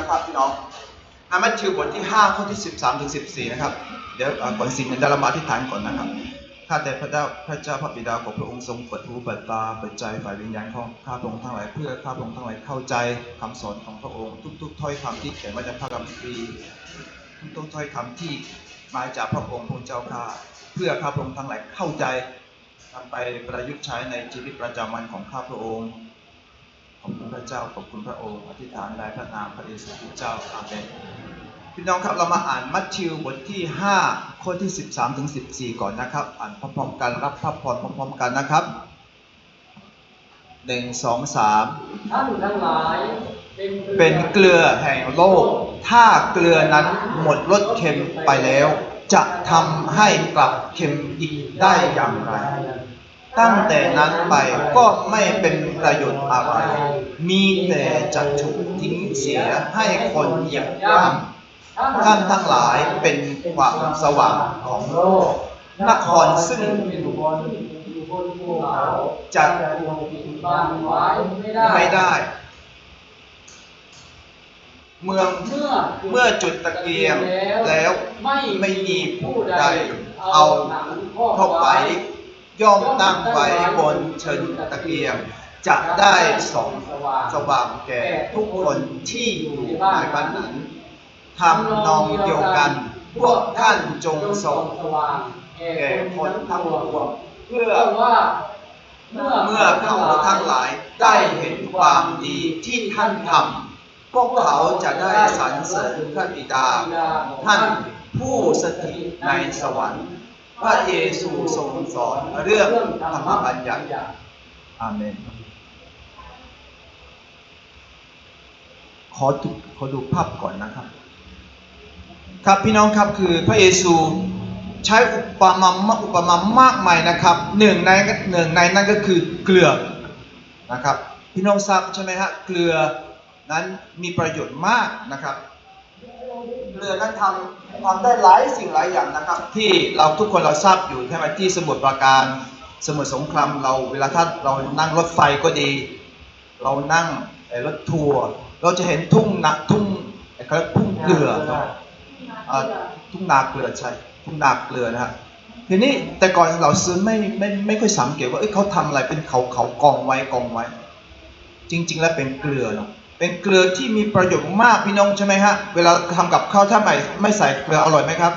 นะครับพี่น้องในมัทธิวบทที่5ข้อที่ 13ถึง14 นะครับ เดี๋ยวก่อนสิ่งหนึ่งเดี๋ยวเรามาอธิษฐานก่อนนะครับข้าแต่พระเจ้าพระเจ้าพระบิดาของพระองค์ทรงเปิดหูเปิดตาเปิดใจฝ่ายวิญญาณของข้าพระองค์ทั้งหลายเพื่อข้าพระองค์ทั้งหลายเข้าใจคำสอนของพระองค์ทุก ๆ ถ้อยคำที่เขียนไว้ในพระคัมภีร์ทุกๆถ้อยคำที่มาจากพระองค์พระเจ้าข้าเพื่อข้าพระองค์ทั้งหลายเข้าใจนำไปประยุกต์ใช้ในชีวิตประจำวันของข้าพระองค์ ขอบคุณพระเจ้า ขอบคุณพระองค์ อธิษฐานในพระนามพระเยซูคริสต์เจ้า อาเมน พี่น้องครับ เรามาอ่านมัทธิวบทที่ 5 ข้อที่ 13ถึง14 ก่อนนะครับ อ่านพร้อมๆกันรับพระพรพร้อมๆกันนะครับ1 2 3ท่านทั้งหลาย เป็นเกลือแห่งโลก ถ้าเกลือนั้นหมดรสเค็มไปแล้ว จะทำให้กลับเค็มอีกได้อย่างไร ตั้งแต่นั้นไปก็ไม่เป็นประโยชน์อะไร มีแต่จะถูกทิ้งเสียให้คนเหยียบย่ำท่านทั้งหลายเป็นความสว่างของโลก นครซึ่งอยู่บนอยู่บนภูเขาจะถูกปิดบังไว้ไม่ได้ไม่ได้ เมืองเมื่อจุดตะเกียงแล้วไม่ไม่มีผู้ใดเอาหนังเข้าไป ย่อมตั้งไว้บนเชิงตะเกียง จะได้สองสว่างแก่ทุกคนที่อยู่ในบ้านนั้นทำนองเดียวกัน พวกท่านจงส่องสว่างแก่คนทั้งปวงเพื่อเพื่อว่าเมื่อเมื่อเขาทั้งหลายได้เห็นความดีที่ท่านทำพวกเขาจะได้สรรเสริญพระบิดา ท่านผู้สถิตในสวรรค์ พระเยซูทรงสอนเรื่องธรรมบัญญัติอาเมน ขอดูขอดูภาพก่อนนะครับ ครับพี่น้องครับคือพระเยซูใช้อุปมาอุปมามากมายนะครับหนึ่งในหนึ่งในนั้นก็คือเกลือนะครับพี่น้องทราบใช่ไหมฮะเกลือนั้นมีประโยชน์มากนะครับ เกลือนั้นทำทำได้หลายสิ่งหลายอย่างนะครับ ที่เราทุกคนเราทราบอยู่ใช่ไหมที่สมุทรปราการ สมุทรสงครามเราเวลาถ้าเรานั่งรถไฟก็ดี เรานั่งรถทัวร์เราจะเห็นทุ่งนาทุ่งเขาเรียกทุ่งเกลือทุ่งนาเกลือใช่ทุ่งนาเกลือนะฮะทีนี้แต่ก่อนเราซื้อไม่ไม่ไม่ค่อยสังเกตว่าเอ้ยเขาทำอะไรเป็นเขาเขากองไว้กองไว้ จริง ๆ แล้วเป็นเกลือเนาะ เป็นเกลือที่มีประโยชน์มากพี่น้องใช่ไหมฮะ เวลาทำกับข้าวถ้าไม่ไม่ใส่เกลืออร่อยไหมครับ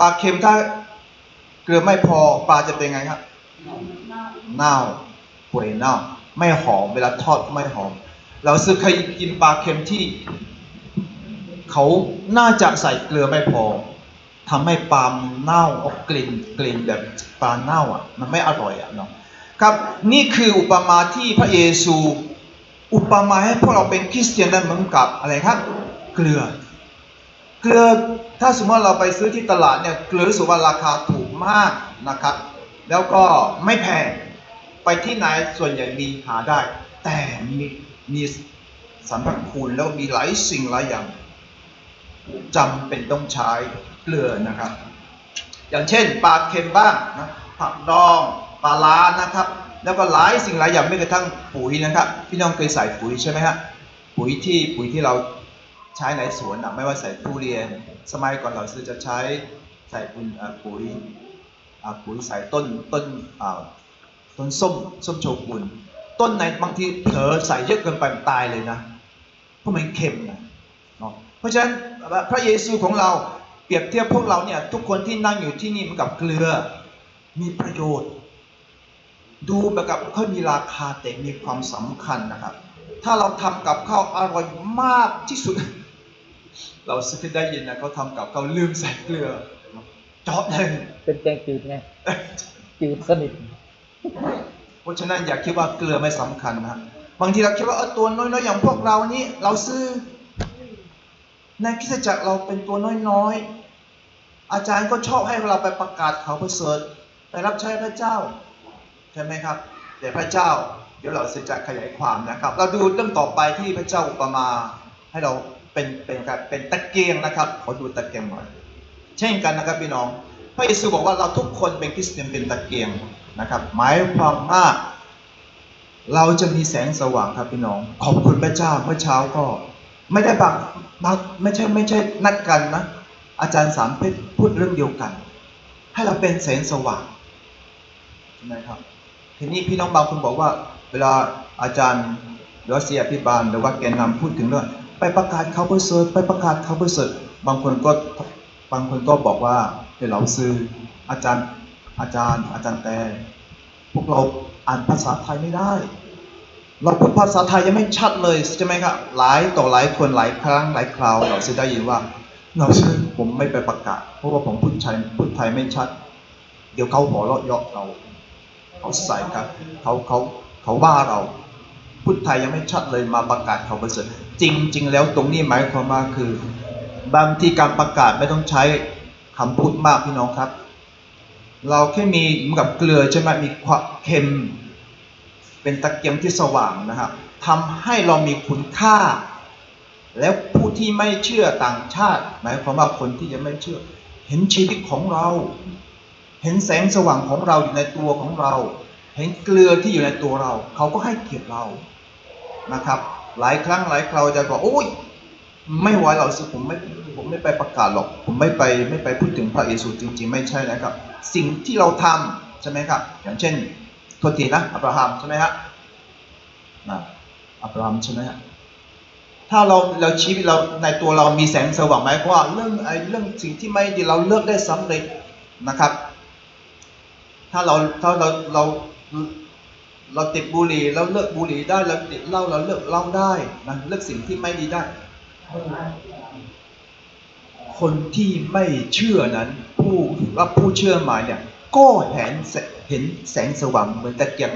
ปลาเค็มถ้าเกลือไม่พอปลาจะเป็นไงครับเน่าเปื่อยเน่า ไม่หอมเวลาทอดไม่หอม เราซื้อเคยกินปลาเค็มที่ เขาน่าจะใส่เกลือไม่พอทำให้ปลาเน่าออกกลิ่นกลิ่นแบบปลาเน่าอะ มันไม่อร่อยอะเนาะครับ นี่คืออุปมาที่พระเยซู อุปมาให้พวกเราเป็นคริสเตียนนั้นเหมือนกับอะไรครับ เกลือ เกลือถ้าสมมติเราไปซื้อที่ตลาดเนี่ยเกลือรู้สึกว่าราคาถูกมากนะครับ แล้วก็ไม่แพงไปที่ไหนส่วนใหญ่มีหาได้ แต่มีมีสรรพคุณแล้วมีหลายสิ่งหลายอย่างจำเป็นต้องใช้เกลือนะครับ อย่างเช่นปลาเค็มบ้างนะผักดองปลาล้านะครับ แล้วก็หลายสิ่งหลายอย่างไม่กระทั่งปุ๋ยนะครับ พี่น้องเคยใส่ปุ๋ยใช่ไหมฮะปุ๋ยที่ปุ๋ยที่เราใช้ในสวนอะไม่ว่าใส่ทุเรียน สมัยก่อนเราซื้อจะใช้ใส่ปุ๋ยปุ๋ยปุ๋ยใส่ต้นต้นต้นส้มส้มโชกุนต้นไหนบางทีเผลอใส่เยอะเกินไปมันตายเลยนะเพราะมันเค็มนะเนาะเพราะฉะนั้นพระเยซูของเราเปรียบเทียบพวกเราเนี่ยทุกคนที่นั่งอยู่ที่นี่มือนกับเกลือมีประโยชน์ ดูแบบกับเขามีราคาแต่มีความสำคัญนะครับ ถ้าเราทำกับข้าวอร่อยมากที่สุด เราสักได้ยินนะเขาทำกับข้าวลืมใส่เกลือเจาะเลยเป็นแกงจืดไงจืดสนิทเพราะฉะนั้นอย่าคิดว่าเกลือไม่สำคัญนะบางทีเราคิดว่าเออตัวน้อยๆอย่างพวกเรานี่เราซื้อ ในคริสตจักรเราเป็นตัวน้อยๆอาจารย์ก็ชอบให้เราไปประกาศเขาวประเสริฐไปรับใช้พระเจ้า ใช่ไหมครับแต่พระเจ้าเดี๋ยวเราจะขยายความนะครับ เราดูเรื่องต่อไปที่พระเจ้าอุปมาให้เราเป็นเป็นการเป็นตะเกียงนะครับขอดูตะเกียงหน่อยเช่นกันนะครับพี่น้อง พระเยซูบอกว่าเราทุกคนเป็นคริสเตียนเป็นตะเกียงนะครับหมายความว่าเราจะมีแสงสว่างครับพี่น้อง ขอบคุณพระเจ้าเมื่อเช้าก็ ไม่ได้บางบางไม่ใช่ไม่ใช่นัดกันนะ อาจารย์สามเพชรพูดเรื่องเดียวกัน ให้เราเป็นแสงสว่างใช่ไหมครับ ทีนี้พี่น้องบางคนบอกว่า เวลาอาจารย์รือว่าเสียพิบาลหรือว่าแกนนำพูดถึงเรื่องไปประกาศเขาประเสริไปประกาศเขาประเสริบางคนก็บางคนก็บอกว่าเป็นเหล่าซื้ออาจารย์อาจารย์ อาจารย์แต่พวกเราอ่านภาษาไทยไม่ได้ เราพูดภาษาไทยยังไม่ชัดเลยใช่ไหมครับหลายต่อหลายคนหลายครั้งหลายคราวเราจะได้ยินว่า เราชื่อผมไม่ไปประกาศ เพราะว่าผมพูดไทยพูดไทยไม่ชัด เดี๋ยวเขาหัวเราะเยาะเรา เขาใส่กันเขาเขาเขาว่าเราพูดไทยยังไม่ชัดเลยมาประกาศเขาประเสริฐจริง ๆ แล้วตรงนี้หมายความว่าคือ บางทีการประกาศไม่ต้องใช้คำพูดมากพี่น้องครับ เราแค่มีเหมือนกับเกลือใช่ไหมมีความเค็ม เป็นตะเกียงที่สว่างนะครับทำให้เรามีคุณค่า แล้วผู้ที่ไม่เชื่อต่างชาติ หมายความว่าคนที่ยังไม่เชื่อ เห็นชีวิตของเรา เห็นแสงสว่างของเราอยู่ในตัวของเรา เห็นเกลือที่อยู่ในตัวเรา เขาก็ให้เกียรติเรานะครับ หลายครั้งหลายคราวจะบอกโอ้ยไม่ไหวเราสิผมไม่ผมไม่ไปประกาศหรอก ผมไม่ไปไม่ไปพูดถึงพระเยซูจริง ๆ ไม่ใช่นะครับ สิ่งที่เราทำใช่ไหมครับ อย่างเช่นโทษทีนะอับราฮัมใช่ไหมฮะนะอับราฮัมใช่ไหมฮะถ้าเราเราชีวิตเราในตัวเรามีแสงสว่างไหมเพราะว่าเรื่องไอ้เรื่องสิ่งที่ไม่ดีเราเลิกได้สำเร็จนะครับ ถ้าเราถ้าเราเราเราติดบุหรี่เราเลิกบุหรี่ได้เราติดเหล้าเราเลิกเหล้าได้นะเลิกสิ่งที่ไม่ดีได้ คนที่ไม่เชื่อนั้น ผู้รับผู้เชื่อมาเนี่ยก็เห็นแสเห็นแสงสว่างเหมือนตะเกียง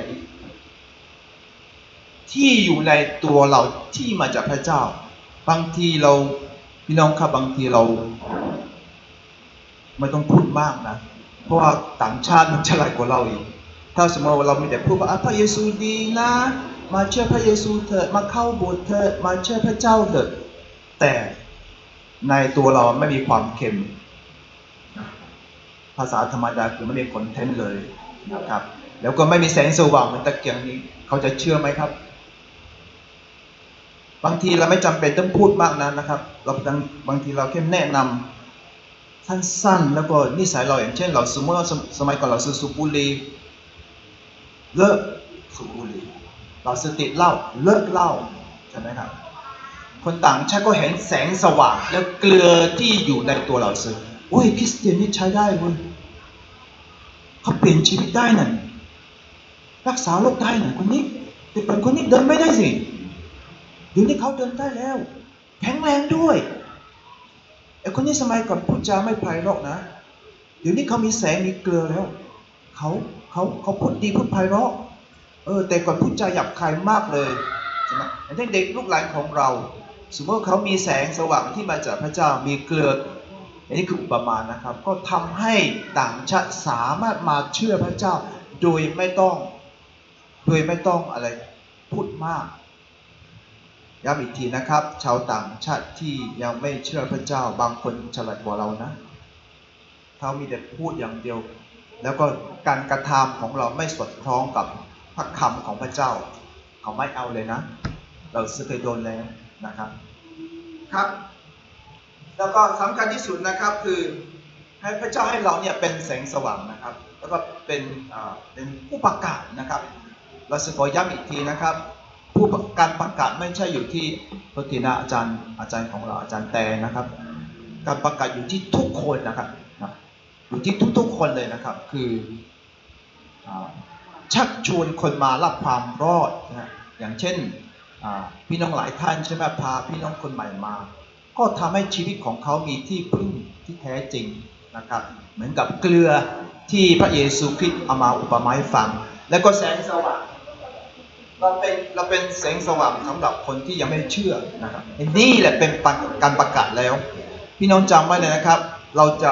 ที่อยู่ในตัวเราที่มาจากพระเจ้า บางทีเราพี่น้องครับบางทีเรา ไม่ต้องพูดมากนะ เพราะว่าต่างชาติมันฉลาดกว่าเราอีก ถ้าสมมติว่าเราไม่ได้พูดว่าพระเยซูดีนะ มาเชื่อพระเยซูเถิดมาเข้าโบสถ์เถิดมาเชื่อพระเจ้าเถิดแต่ในตัวเราไม่มีความเค็ม ภาษาธรรมดาคือไม่มีคอนเทนต์เลยนะครับ แล้วก็ไม่มีแสงสว่างเหมือนตะเกียงนี้ เขาจะเชื่อไหมครับ บางทีเราไม่จำเป็นต้องพูดมากนะนะครับ เราบางทีเราแค่แนะนำ สั้นๆ แล้วก็นิสัยเราอย่างเช่น เราสมมติว่าสมัยก่อนเราซื้อสูบบุหรี่เลิกสูบบุหรี่เราซื้อติดเหล้าเลิกเหล้าใช่ไหมครับคนต่างชาติก็เห็นแสงสว่างแล้วเกลือที่อยู่ในตัวเราซื้อโอ้ยคริสเตียนนี่ใช้ได้เว้ยเขาเปลี่ยนชีวิตได้นั่นรักษาโรคได้นั่นคนนี้แต่เป็นคนนี้เดินไม่ได้สิเดี๋ยวนี้เขาเดินได้แล้ว แข็งแรงด้วย คนนี้สมัยก่อนพูดจาไม่ไพเราะนะ เดี๋ยวนี้เขามีแสงมีเกลือแล้วเขาเขาเขาพูดดีพูดไพเราะเออแต่ก่อนพูดจาหยาบคายมากเลยใช่ไหมอย่เช่นเด็กลูกหลานของเรา สมมติว่าเขามีแสงสว่างที่มาจากพระเจ้ามีเกลืออันนี้คืออุปมานะครับ ก็ทำให้ต่างชาติสามารถมาเชื่อพระเจ้า โดยไม่ต้อง โดยไม่ต้องอะไร พูดมาก ย้ำอีกทีนะครับ ชาวต่างชาติที่ยังไม่เชื่อพระเจ้าบางคนฉลาดกว่าเรานะเขามีแต่พูดอย่างเดียว แล้วก็การกระทำของเราไม่สอดคล้องกับพระคำของพระเจ้า เขาไม่เอาเลยนะ เราเคยโดนแล้วนะครับครับ แล้วก็สำคัญที่สุดนะครับคือให้พระเจ้าให้เราเนี่ยเป็นแสงสว่างนะครับ แล้วก็เป็นเป็นผู้ประกาศนะครับ เราจะขอย้ำอีกทีนะครับ ผู้การประกาศไม่ใช่อยู่ที่พระทีนะอาจารย์อาจารย์ของเราอาจารย์แต่นะครับ การประกาศอยู่ที่ทุกคนนะครับอยู่ที่ทุกๆคนเลยนะครับ คืออชักชวนคนมารับความรอดนะฮะอย่างเช่นพี่น้องหลายท่านใช่ไหมพาพี่น้องคนใหม่มา ก็ทำให้ชีวิตของเขามีที่พึ่งที่แท้จริงนะครับ เหมือนกับเกลือที่พระเยซูคริสต์เอามาอุปมาให้ฟัง แล้วก็แสงสว่าง เราเป็นเราเป็นแสงสว่างสำหรับคนที่ยังไม่เชื่อนะครับนี่แหละเป็นการประกาศแล้ว พี่น้องจำไว้เลยนะครับ เราจะ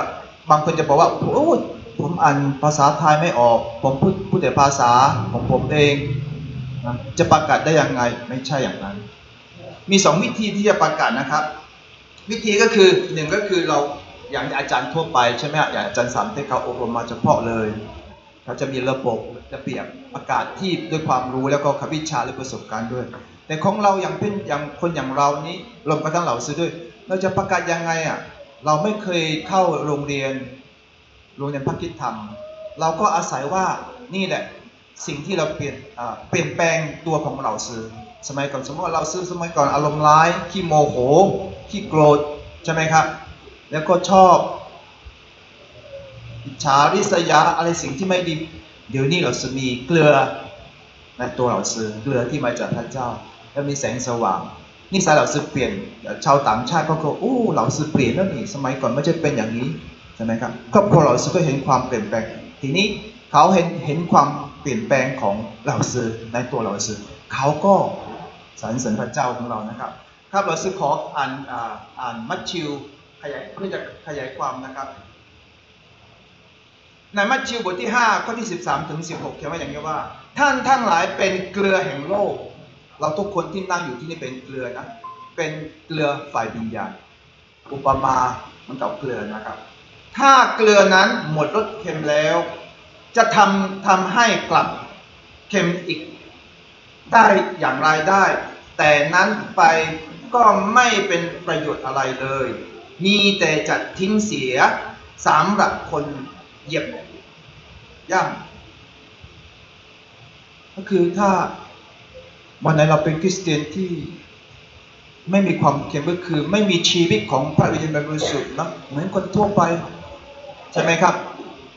บางคนจะบอกว่าโอ้ผมอ่านภาษาไทยไม่ออก ผมพูดพูดแต่ภาษาของผมเองนะจะประกาศได้ยังไงไม่ใช่อย่างนั้น มีสองวิธีที่จะประกาศนะครับ วิธีก็คือหนึ่งก็คือเราอย่างอาจารย์ทั่วไปใช่ไหมอย่างอาจารย์สามที่เขาอบรมมาเฉพาะเลย เขาจะมีระบบ ระเบียบประกาศที่ด้วยความรู้แล้วก็คำวิชาและประสบการณ์ด้วย แต่ของเราอย่างเป็นอย่างคนอย่างเรานี้รวมกระทั่งเหล่าซื้อด้วย เราจะประกาศยังไงอะเราไม่เคยเข้าโรงเรียน โรงเรียนพระคิดธรรม เราก็อาศัยว่านี่แหละสิ่งที่เราเปลี่ยนเปลี่ยนแปลงตัวของเราซื้อ สมัยก่อนสมมติว่าเราซื้อสมัยก่อนอารมณ์ร้ายขี้โมโหขี้โกรธใช่ไหมครับ แล้วก็ชอบอิจฉาริษยาอะไรสิ่งที่ไม่ดี เดี๋ยวนี้เราจะมีเกลือในตัวเราซื้อเกลือที่มาจากพระเจ้า แล้วมีแสงสว่างนิสัยเราซื้อเปลี่ยนชาวต่างชาติเขาก็โอ้เราซื้อเปลี่ยนแล้วนี่สมัยก่อนไม่ใช่เป็นอย่างนี้ใช่ไหมครับครอบครัวเราซื้อก็เห็นความเปลี่ยนแปลง ทีนี้เขาเห็นเห็นความเปลี่ยนแปลงของเราซื้อในตัวเราซื้อเขาก็สรรเสริญพระเจ้าของเรานะครับ ครับเราซื้อขออ่านอ่าอ่านมัทธิวขยายเพื่อจะขยายความนะครับ ในมัทธิวบทที่ 5 ข้อที่ 13 ถึง 16เขียนไว้อย่างนี้ว่า ท่านทั้งหลายเป็นเกลือแห่งโลก เราทุกคนที่นั่งอยู่ที่นี่เป็นเกลือนะ เป็นเกลือฝ่ายวิญญาณอุปมาเหมันกับเกลือนะครับ ถ้าเกลือนั้นหมดรสเค็มแล้ว จะทำทำให้กลับเค็มอีกได้อย่างไรได้ แต่นั้นไปก็ไม่เป็นประโยชน์อะไรเลย มีแต่จัดทิ้งเสียสำหรับคน เหยียบย่ำก็คือถ้าวันไหนเราเป็นคริสเตียนที่ไม่มีความเค็มก็คือ ไม่มีชีวิตของพระวิญญาณบริสุทธิ์นะเหมือนคนทั่วไป ใช่ไหมครับ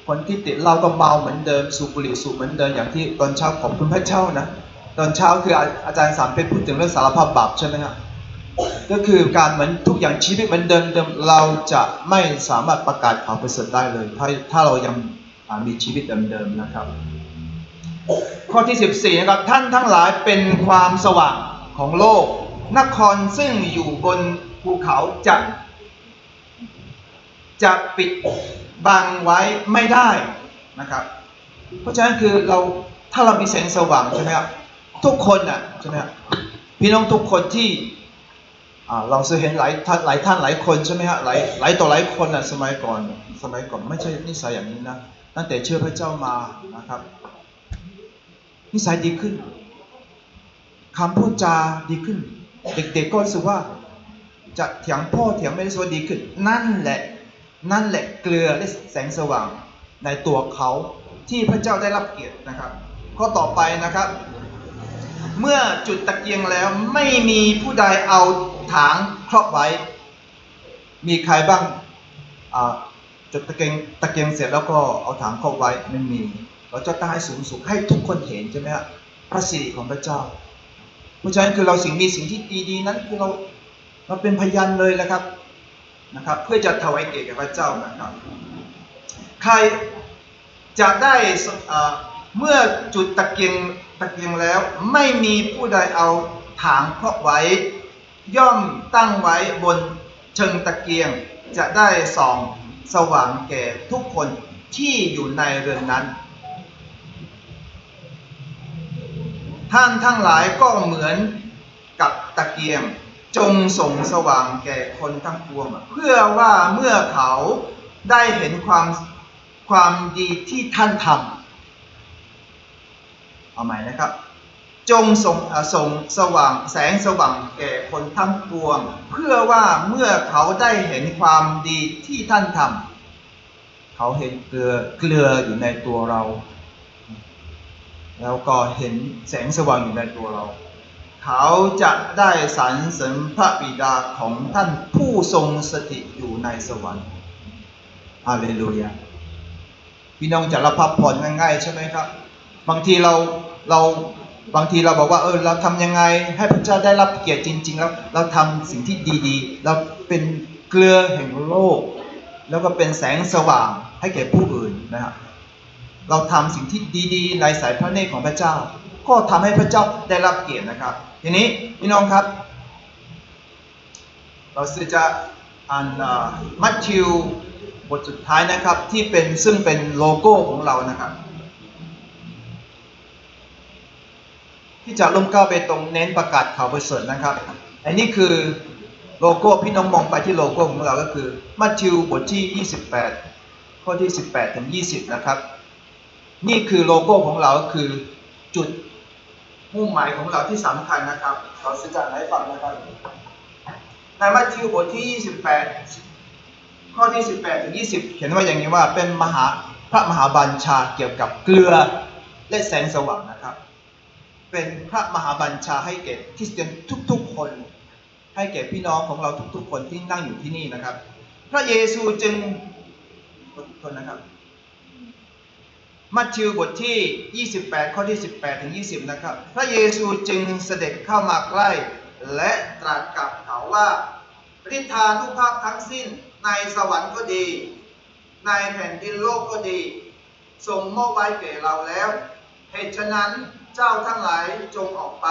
คนที่ติดเหล้าก็เมาเหมือนเดิมสูบบุหรี่สูบเหมือนเดิมอย่างที่ตอนเช้าขอบคุณพระเจ้านะ ตอนเช้าคืออาอาจารย์สามเพชรพูดถึงเรื่องสารภาพบาปใช่ไหมครับ ก็คือการเหมือนทุกอย่างชีวิตเหมือนเดิมเดิมเราจะไม่สามารถประกาศข่าวประเสริฐได้เลย ถ้าถ้าเรายังมีชีวิตเดิมๆนะครับ ข้อที่ 14นะครับท่านทั้งหลายเป็นความสว่างของโลก นครซึ่งอยู่บนภูเขาจะจะปิดบังไว้ไม่ได้นะครับ เพราะฉะนั้นคือเราถ้าเรามีแสงสว่างใช่ไหมครับทุกคนน่ะใช่ไหมครับพี่น้องทุกคนที่ เราจะเห็นหลายท่านหลายท่านหลายคนใช่ไหมฮะหลายหลายต่อหลายคนนะสมัยก่อนสมัยก่อนไม่ใช่นิสัยอย่างนี้นะตั้งแต่เชื่อพระเจ้ามานะครับ นิสัยดีขึ้นคำพูดจาดีขึ้น เด็กๆก็รู้สึกว่าจะเถียงพ่อเถียงแม่รู้สึกว่าดีขึ้น นั่นแหละนั่นแหละเกลือและแสงสว่างในตัวเขาที่พระเจ้าได้รับเกียรตินะครับ ข้อต่อไปนะครับ เมื่อจุดตะเกียงแล้วไม่มีผู้ใดเอาถางครอบไว้ มีใครบ้างจุดตะเกียงตะเกียงเสร็จแล้วก็เอาถางครอบไว้ไม่มี เราจะตั้งให้สูงสุดให้ทุกคนเห็นใช่ไหมครับพระสิริของพระเจ้า เพราะฉะนั้นคือเราสิ่งมีสิ่งที่ดีๆนั้นคือเราเราเป็นพยานเลยนะครับนะครับเพื่อจะถวายเกียรติแก่พระเจ้านะครับใครจะได้เมื่อจุดตะเกียง ตะเกียงแล้วไม่มีผู้ใดเอาถางครอบไว้ ย่อมตั้งไว้บนเชิงตะเกียงจะได้ส่องสว่างแก่ทุกคนที่อยู่ในเรือนนั้น ท่านทั้งหลายก็เหมือนกับตะเกียงจงส่งสว่างแก่คนทั้งปวง เพื่อว่าเมื่อเขาได้เห็นความความดีที่ท่านทำ เอาใหม่นะครับ จงส่งส่งสว่างแสงสว่างแก่คนทั้งปวง เพื่อว่าเมื่อเขาได้เห็นความดีที่ท่านทำเขาเห็นเกลือเกลืออยู่ในตัวเรา แล้วก็เห็นแสงสว่างอยู่ในตัวเรา เขาจะได้สรรเสริญพระบิดาของท่านผู้ทรงสถิตอยู่ในสวรรค์ฮาเลลูยาพี่น้องจะรับพักผ่อนง่ายๆใช่ไหมครับ บางทีเราเราบางทีเราบอกว่าเออเราทำยังไงให้พระเจ้าได้รับเกียรติจริง ๆ แล้วเราทำสิ่งที่ดีๆ เราเป็นเกลือแห่งโลก แล้วก็เป็นแสงสว่างให้แก่ผู้อื่นนะครับเราทำสิ่งที่ดีๆในสายพระเนตรของพระเจ้า ก็ทำให้พระเจ้าได้รับเกียรตินะครับ ทีนี้พี่น้องครับ เราจะอ่านมัทธิวบทสุดท้ายนะครับที่เป็นซึ่งเป็นโลโก้ของเรานะครับ ที่จะล้มก้าไปตรงเน้นประกาศข่าวประเสริฐนะครับ อันนี้คือโลโก้พี่น้องมองไปที่โลโก้ของเราก็คือมัทธิวบทที่ 28 ข้อที่ 18 ถึง 20 นะครับ นี่คือโลโก้ของเราก็คือจุดมุ่งหมายของเราที่สำคัญนะครับเราสื่อจากให้ฟังนะครับในมัทธิวบทที่ 28 ข้อที่ 18 ถึง 20 เขียนไว้อย่างนี้ว่าเป็นมหาพระมหาบัญชาเกี่ยวกับเกลือและแสงสว่างนะครับ เป็นพระมหาบัญชาให้แก่คริสเตียนทุกๆคน ให้แก่พี่น้องของเราทุกๆ คนที่นั่งอยู่ที่นี่นะครับ พระเยซูจึงขอโทษนะครับ มัทธิวบทที่ 28 ข้อที่ 18 ถึง 20 นะครับ พระเยซูจึงเสด็จเข้ามาใกล้ และตรัสกับเขาว่าฤทธานุภาพทั้งสิ้นในสวรรค์ก็ดี ในแผ่นดินโลกก็ดี ทรงมอบไว้แก่เราแล้ว เหตุฉะนั้น เจ้าทั้งหลายจงออกไป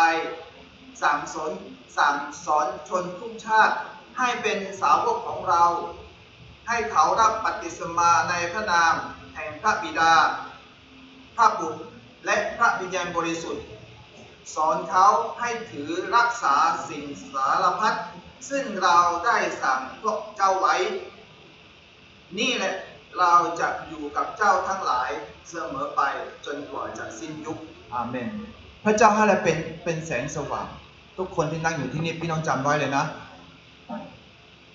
สั่งสอนสั่งสอนชนทุกชาติให้เป็นสาวกของเรา ให้เขารับปฏิสมาในพระนามแห่งพระบิดา พระบุตรและพระวิญญาณบริสุทธิ์ สอนเขาให้ถือรักษาสิ่งสารพัดซึ่งเราได้สั่งพวกเจ้าไว้ นี่แหละเราจะอยู่กับเจ้าทั้งหลายเสมอไปจนกว่าจะสิ้นยุค อาเมน พระเจ้าให้เราเป็นเป็นแสงสว่าง ทุกคนที่นั่งอยู่ที่นี่พี่น้องจำไว้เลยนะ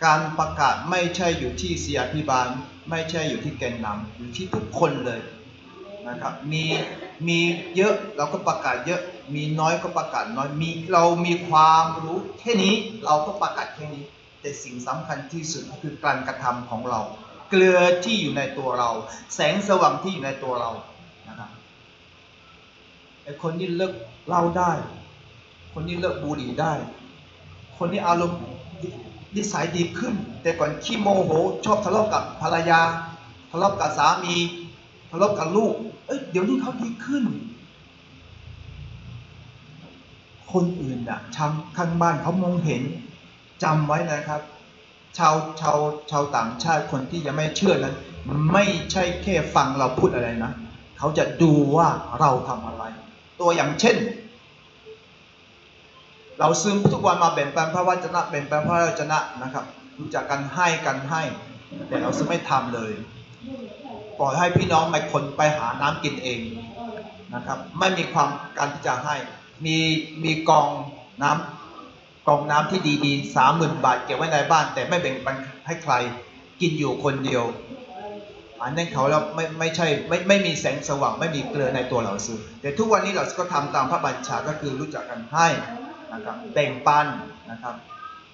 การประกาศไม่ใช่อยู่ที่เสียพิบาล ไม่ใช่อยู่ที่แกนนำอยู่ที่ทุกคนเลยนะครับ มีมีเยอะเราก็ประกาศเยอะ มีน้อยก็ประกาศน้อย มีเรามีความรู้แค่นี้เราก็ประกาศแค่นี้ แต่สิ่งสำคัญที่สุดก็คือการกระทำของเรา เกลือที่อยู่ในตัวเรา แสงสว่างที่อยู่ในตัวเรา ไอคนที่เลิกเล้าได้ คนที่เลิกบุหรี่ได้ คนที่อารมณ์นิสัยดีขึ้น แต่ก่อนขี้โมโห ชอบทะเลาะกับภรรยา ทะเลาะกับสามี ทะเลาะกับลูก เอ้ยเดี๋ยวนี้เขาดีขึ้น คนอื่นอะชาวข้างบ้านเขามองเห็นจำไว้นะครับ ชาวชาวชาวต่างชาติคนที่ยังไม่เชื่อนั้น ไม่ใช่แค่ฟังเราพูดอะไรนะ เขาจะดูว่าเราทำอะไร ตัวอย่างเช่น เราซื้อทุกวันมาแบ่งปันพระวจนะแบ่งปันพระวจนะนะครับ รู้จักกันให้กันให้ แต่เราซื้อไม่ทำเลยปล่อยให้พี่น้องไปคนไปหาน้ำกินเองนะครับ ไม่มีความการที่จะให้ มีมีกองน้ำกองน้ำที่ดีๆสามหมื่นบาทเก็บไว้ในบ้าน แต่ไม่แบ่งปันให้ใครกินอยู่คนเดียว อันนั้นเขาแล้วไม่ไม่ใช่ไม่ไม่มีแสงสว่างไม่มีเกลือในตัวเราซื้อแต่ทุกวันนี้เราก็ทำตามพระบัญชาก็คือรู้จักกันให้นะครับแบ่งปันนะครับ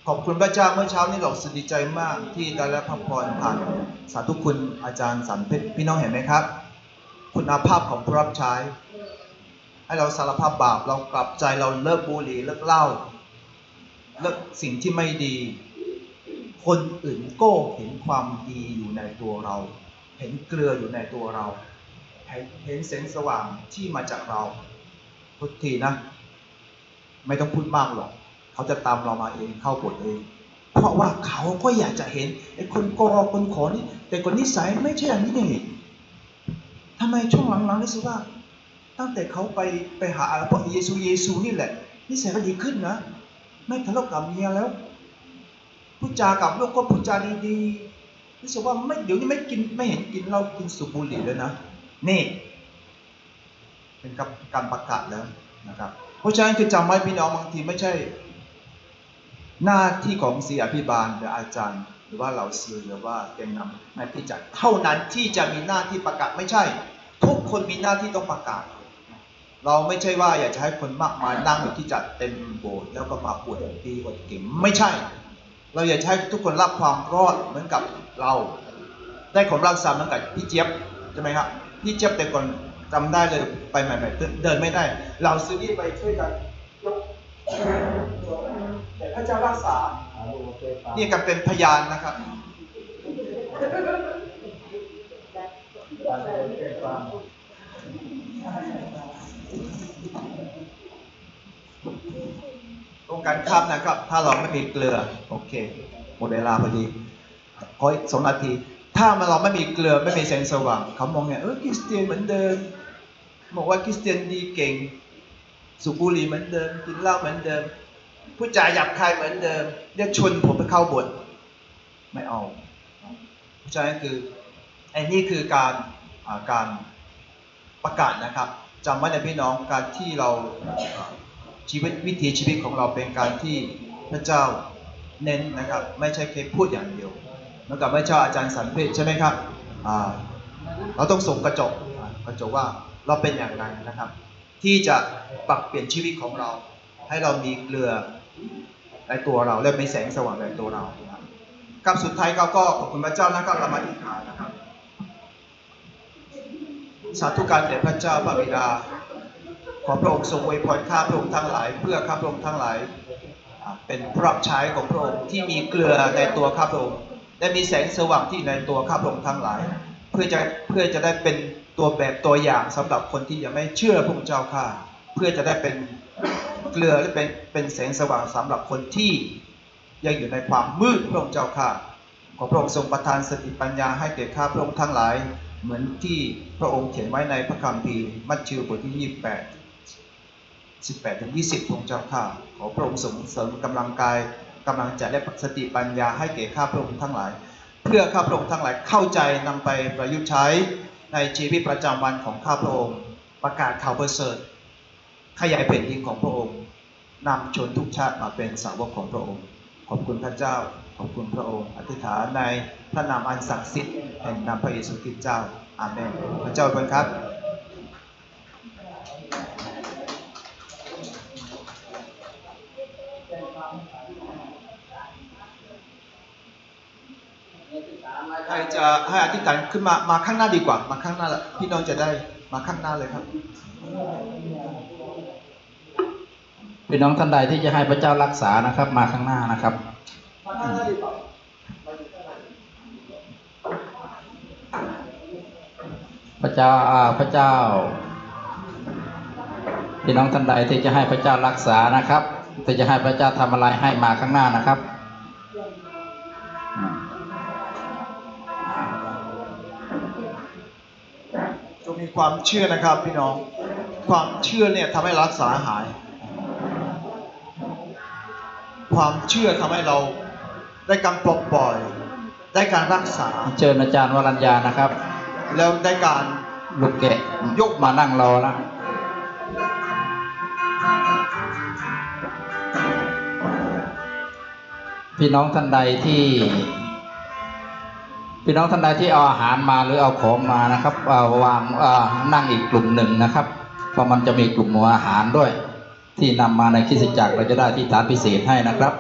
ขอบคุณพระเจ้าเมื่อเช้านี้เราสุดดีใจมากที่ได้รับพระพรผ่านสาธุคุณอาจารย์สันเพชรพี่น้องเห็นไหมครับ คุณภาพของผู้รับใช้ ให้เราสารภาพบาปเรากลับใจเราเลิกบุหรี่เลิกเหล้าเลิกสิ่งที่ไม่ดี คนอื่นก็เห็นความดีอยู่ในตัวเรา เห็นเกลืออยู่ในตัวเรา เห็นแสงสว่างที่มาจากเราทุกทีนะ ไม่ต้องพูดมากหรอก เขาจะตามเรามาเองเข้าบทเอง เพราะว่าเขาก็อยากจะเห็นไอ้คนกอคนขอนี่แต่คนนิสัยไม่ใช่อย่างนี้นี่ทำไมช่วงหลังๆรู้สึกว่า ตั้งแต่เขาไปไปหาพระเยซูเยซูนี่แหละ นิสัยก็ดีขึ้นนะ ไม่ทะเลาะกับเมียแล้วพูดจากับลูกก็พูดจาดีๆ รู้สึกว่าไม่เดี๋ยวนี้ไม่กินไม่เห็นกินเหล้ากินสูบบุหรี่แล้วนะ นี่ เป็นกับการประกาศแล้วนะครับ เพราะฉะนั้นคือจำไว้พี่น้องบางทีไม่ใช่ หน้าที่ของศิษยาภิบาลหรืออาจารย์ หรือว่าเราสื่อหรือว่าแกนนำนายพิจักเท่านั้นที่จะมีหน้าที่ประกาศไม่ใช่ ทุกคนมีหน้าที่ต้องประกาศเราไม่ใช่ว่าอยากจะให้คนมากมายนั่งอยู่ที่จัดเต็มโบสถ์แล้วก็มาปวดดีปวดเก่งไม่ใช่ เราอยากจะให้ทุกคนรับความรอดเหมือนกับ เราได้ของรักษาเหมือนกับพี่เจี๊ยบใช่ไหมครับพี่เจี๊ยบแต่ก่อนจำได้เลยไปใหม่ๆเดินไม่ได้ เราซื้อที่ไปช่วยกันยกแต่พระเจ้ารักษา นี่กันเป็นพยานนะครับ ตรงกันข้ามนะครับ ถ้าเราไม่มีเกลือ โอเค หมดเวลาพอดี ขออีกสองนาที ถ้ามันเราไม่มีเกลือไม่มีแสงสว่างเขามองไงเออคริสเตียนเหมือนเดิมบอกว่าคริสเตียนดีเก่ง สูบบุหรี่เหมือนเดิมกินเหล้าเหมือนเดิมผู้จาหยาบคายเหมือนเดิมเรียกชวนผมไปเข้าบทไม่เอาพราะฉะนั้นคือไอ้นี่คือการาการประกาศนะครับจำไว้ในพี่น้องการที่เราชีวิตวิถีชีวิตของเราเป็นการที่พระเจ้าเน้นนะครับ ไม่ใช่แค่พูดอย่างเดียว เหมือนกับพระเจ้าอาจารย์สันเพชใช่ไหมครับเราต้องส่งกระจกกระจกว่าเราเป็นอย่างไรนะครับ ที่จะปรับเปลี่ยนชีวิตของเรา ให้เรามีเกลือในตัวเราและมีแสงสว่างในตัวเราครับกับสุดท้ายเราก็ขอบคุณพระเจ้านะครับเรามาอธิษฐานนะครับสาธุการแด่พระเจ้าพระบิดา ขอพระองค์ทรงอวยพรข้าพระองค์ทั้งหลาย เพื่อข้าพระองค์ทั้งหลาย เป็นผู้รับใช้ของพระองค์ที่มีเกลือในตัวข้าพระองค์ และมีแสงสว่างที่ในตัวข้าพระองค์ทั้งหลาย เพื่อจะเพื่อจะได้เป็นตัวแบบตัวอย่างสำหรับคนที่ยังไม่เชื่อพระองค์เจ้าข้าเพื่อจะได้เป็นเกลือและเป็นเป็นแสงสว่างสำหรับคนที่ยังอยู่ในความมืดพระองค์เจ้าข้าขอพระองค์ทรงประทานสติปัญญาให้แก่ข้าพระองค์ทั้งหลาย เหมือนที่พระองค์เขียนไว้ในพระคัมภีร์มัทธิวบทที่ 28 18ถึง20พระองค์เจ้าข้าขอพระองค์ส่งเสริมกำลังกาย กำลังใจและสติปัญญาให้แก่ข้าพระองค์ทั้งหลาย เพื่อข้าพระองค์ทั้งหลายเข้าใจนำไปประยุกต์ใช้ในชีวิตประจำวันของข้าพระองค์ ประกาศข่าวประเสริฐขยายแผ่นดินของพระองค์นำชนทุกชาติมาเป็นสาวกของพระองค์ ขอบคุณพระเจ้า ขอบคุณพระองค์ อธิษฐานในพระนามอันศักดิ์สิทธิ์แห่งนามพระเยซูคริสต์เจ้า อาเมน พระเจ้าเป็นครับ ใครจะให้อธิษฐานขึ้นมามาข้างหน้าดีกว่า มาข้างหน้าละพี่น้องจะได้มาข้างหน้าเลยครับพี่น้องท่านใดที่จะให้พระเจ้ารักษานะครับ มาข้างหน้านะครับมาข้างหน้าดีกว่าพระเจ้าอ่าพระเจ้า พี่น้องท่านใดที่จะให้พระเจ้ารักษานะครับที่จะให้พระเจ้าทำอะไรให้มาข้างหน้านะครับ จงมีความเชื่อนะครับ พี่น้อง ความเชื่อเนี่ยทำให้รักษาหาย ความเชื่อทำให้เราได้การปลดปล่อย ได้การรักษา เชิญอาจารย์วรัญญานะครับ แล้วได้การลูกแกะยกมานั่งรอแล้วพี่น้องท่านใดที่ พี่น้องท่านใดที่เอาอาหารมาหรือเอาของมานะครับเอาวางานั่งอีกกลุ่มหนึ่งนะครับเพราะมันจะมีกลุ่มอาหารด้วย ที่นำมาในคริสตจักรเราจะได้ที่ฐานพิเศษให้นะครับ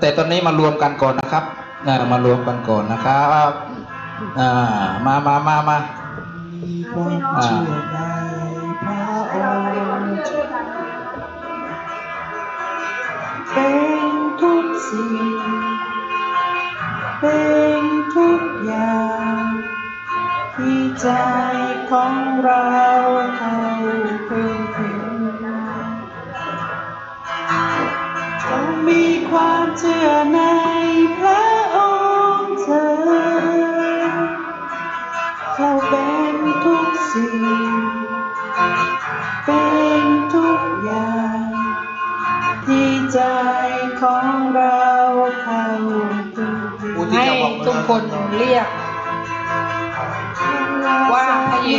แต่ตอนนี้มารวมกันก่อนนะครับมารวมกันก่อนนะครับมามามามาอ่าเป็นทุกสิ่ง ใจของเราเข้าถึงถึงจงมีความเชื่อในพระองค์เธอเราเป็นทุกสิ่ง เป็นทุกอย่าง ที่ใจของเราเข้าถึงผู้ที่ให้จะบอกทุกคนเรียก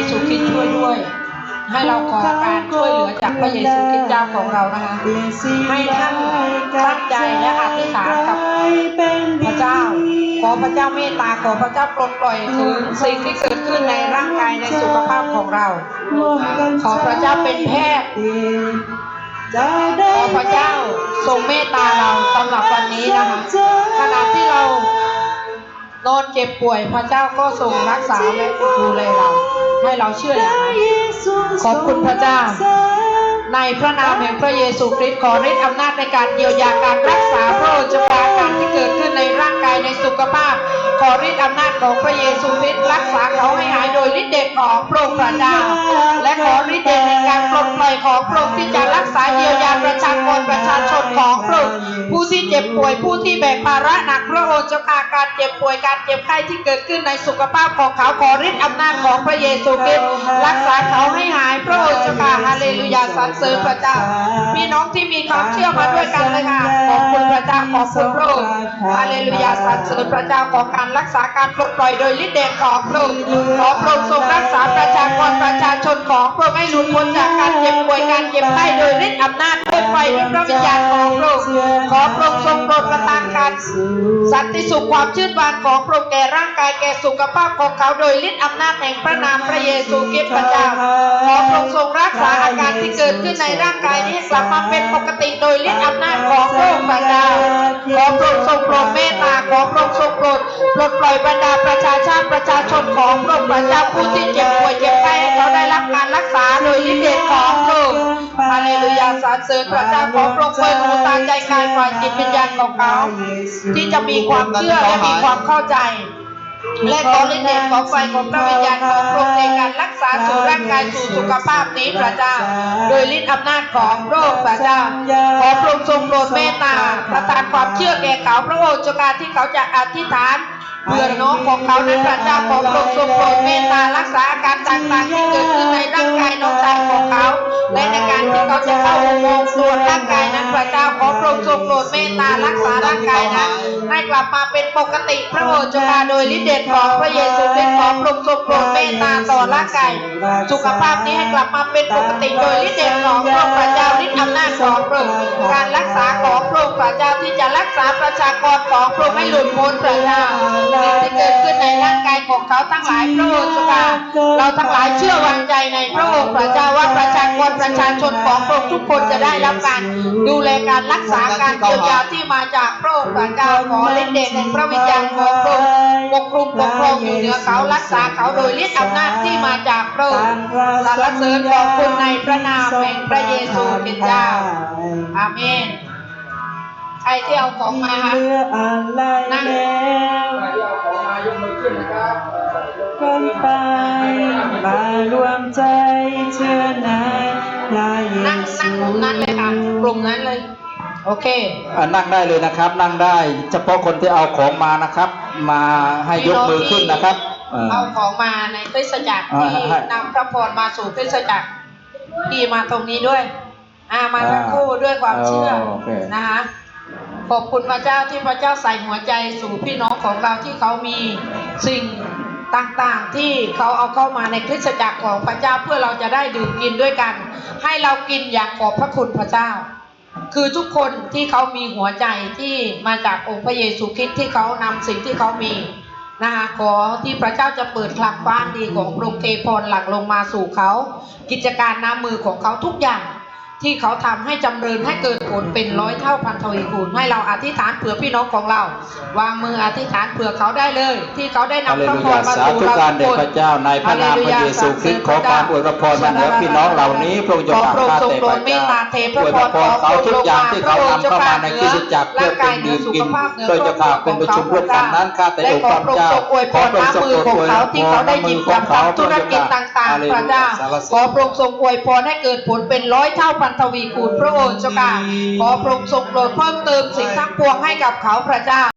ซูคริสต์ช่วยด้วย ให้เราขอการช่วยเหลือจากพระเยซูคริสต์เจ้าของเรานะคะ ให้ท่านตั้งใจและอธิษฐานกับพระเจ้า ขอพระเจ้าเมตตาขอพระเจ้าปลดปล่อยถึงสิ่งที่เกิดขึ้นในร่างกายในสุขภาพของเรา ขอพระเจ้าเป็นแพทย์ขอพระเจ้าทรงเมตตาเราสำหรับวันนี้นะคะขณะที่เรานอนเจ็บป่วยพระเจ้าก็ทรงรักษาและดูแลเรา ให้เราเชื่ออย่างนั้นขอบคุณพระเจ้า ในพระนามแห่งพระเยซูคริสต์ขอฤทธิ์อำนาจในการเยียวยาการรักษาพระโอชกาการที่เกิดขึ้นในร่าง ในสุขภาพ ขอฤทธิ์อำนาจของพระเยซูคริสต์รักษาเขาให้หายโดยฤทธิ์เดชของพระองค์พระเจ้าและขอฤทธิ์เดชในการปลดปล่อยของพระองค์ที่จะรักษาเยียวยาประชากรประชาชนของพระองค์ผู้ที่เจ็บป่วยผู้ที่แบกภาระหนักพระองค์เจ้าค่ะการเจ็บป่วยการเจ็บไข้ที่เกิดขึ้นในสุขภาพของเขาขอฤทธิ์อำนาจของพระเยซูคริสต์รักษาเขาให้หายพระองค์เจ้าค่ะฮาเลลูยาสรรเสริญพระเจ้าพี่น้องที่มีความเชื่อมาด้วยกันเลยค่ะขอบคุณพระ ลลูยาสรรเสริญพระเจ้าขอการรักษาการปลดปล่อยโดยฤทธิ์เดชของพระองค์ขอพระองค์ทรงรักษาประชากรประชาชนของพระองค์ให้หลุดพ้นจากการเจ็บป่วยการเจ็บไข้โดยฤทธิ์อำนาจด้วยไฟด้วยพระวิญญาณของพระองค์ขอพระองค์ทรงโปรดประทานการสันติสุขความชื่นบานของพระองค์แก่ร่างกายแก่สุขภาพของเขาโดยฤทธิ์อำนาจแห่งพระนามพระเยซูคริสต์พระเจ้าขอพระองค์ทรงรักษาอาการที่เกิดขึ้นในร่างกายนี้ให้กลับมาเป็นปกติโดยฤทธิ์อำนาจของพระองค์พระเจ้าขอพระองค์ทรงโปรดเมตตาขอพระองค์ทรงโปรดปลดปล่อยบรรดาประชาชาติประชาชนของพระองค์พระเจ้าผู้ที่เจ็บป่วยเจ็บไข้ให้เขาได้รับการรักษาโดยฤทธิ์เดชของพระองค์ฮาเลลูยาสรรเสริญพระเจ้าขอพระองค์เปิดหูตาใจกายฝ่ายจิตวิญญาณของเขา ที่จะมีความเชื่อและมีความเข้าใจ และขอฤทธิ์เดชของไฟของพระวิญญาณของพระองค์ในการรักษาสู่ร่างกายสู่สุขภาพนี้พระเจ้า โดยฤทธิ์อำนาจของพระองค์พระเจ้า ขอพระองค์ทรงโปรดเมตตาประทานความเชื่อแก่เขาพระโองค์เจ้าการที่เขาจะอธิษฐานเพื่อน้องของเขานั้นพระเจ้าขอพระองค์ทรงโปรดเมตตารักษาอาการต่างๆที่เกิดขึ้นในร่างกายน้องชายของเขา และในการที่เขาจะเข้าอุโมงค์ตรวจร่างกายนั้นพระเจ้าขอพระองค์ทรงโปรดเมตตารักษาร่างกายนั้นให้กลับมาเป็นปกติพระโอษฐ์เจ้าโดยฤทธิ์เดชของพระเยซูคริสต์ขอพระองค์ทรงโปรดเมตตาต่อร่างกายสุขภาพนี้ให้กลับมาเป็นปกติโดยฤทธิ์เดชของพระองค์พระเจ้าฤทธิ์อำนาจของพระองค์การรักษาของพระองค์พระเจ้าที่จะรักษาประชากรของพระองค์ให้หลุดพ้นพระเจ้าสิ่งที่เกิดขึ้นในร่างกายของเขาทั้งหลายพระองค์เจ้าเราทั้งหลายเชื่อวางใจในพระองค์พระเจ้าว่าประชากรประชาชนของพระองค์ทุกคนจะได้รับการดูแลการรักษาการเยียวยาที่มาจากพระองค์พระเจ้าขอฤทธิ์เดชแห่งพระวิญญาณของพระองค์ปกคลุมปกครองอยู่เหนือเขารักษาเขาโดยฤทธิ์อำนาจที่มาจากพระองค์สรรเสริญขอบคุณในพระนามแห่งพระเยซูคริสต์เจ้า อาเมน ใครที่เอาของมาคะเหลืออะไรแล้วใครที่เอาของมายกมือขึ้นนะครับเอ่อยกมืก้อมขึ้นไปมารวมใจเชื่อในพระเยนั่งซูนั่งกลุ่มนั้นเลยค่ะกลุ่มนั้นเลย โอเคอ่านั่งได้เลยนะครับ นั่งได้ เฉพาะคนที่เอาของมานะครับ มาให้ยกมือขึ้นนะครับเออเอาของมาในคริสตจักรอ่าที่ให้นำพระพรมาสู่คริสตจักรที่มาตรงนี้ด้วยอ่ามาทั้งคู่ด้วยความเชื่อโอเคนะคะขอบคุณพระเจ้าที่พระเจ้าใส่หัวใจสู่พี่น้องของเราที่เขามีสิ่งต่างๆที่เขาเอาเข้ามาในคริสตจักรของพระเจ้าเพื่อเราจะได้ดื่มกินด้วยกัน ให้เรากินอย่างขอบพระคุณพระเจ้า คือทุกคนที่เขามีหัวใจที่มาจากองค์พระเยซูคริสต์ที่เขานำสิ่งที่เขามีนะคะขอที่พระเจ้าจะเปิดคลังบ้านดีของพระองค์เทพรหลังลงมาสู่เขา กิจการน้ำมือของเขาทุกอย่าง ที่เขาทำให้จำเริญให้เกิดผลเป็นร้อยเท่าพันทวีคูณให้เราอธิษฐานเผื่อพี่น้องของเรา วางมืออธิษฐานเผื่อเขาได้เลย ที่เขาได้ฮาเลนำพระลูพยารมาสาสู่ธุเราการทุเด็กกคนพระเจ้าในพระนามพระเยซูคริสต์ขอการอวยพรมาเหนือพี่น้องเหล่านี้พระองค์จะขอฝากพระองข้าค์ทรงแต่โปรพดระเมตเจ้าตาเทพอวยพพรรเขาทุกอย่างที่เขานำเข้ามาในคริสตจักรเพื่อเป็นดื่มกินโดยเฉพาะเป็นประชุมร่วมกันนั้นข้าแต่องค์พระเจ้าอวยพรน้ำมือของเขาที่เขาได้หยิบจับทำธุรกิจต่างๆพระเจ้าขอพระองค์ทรงอวยพรให้เกิดผลเป็นร้อยเท่าพันันทวีคูณพระองค์เจ้าค่ะขอพระองค์ทรงโปรดเพิ่มเติมสิ่งทั้งปวงให้กับเขาพระเจ้า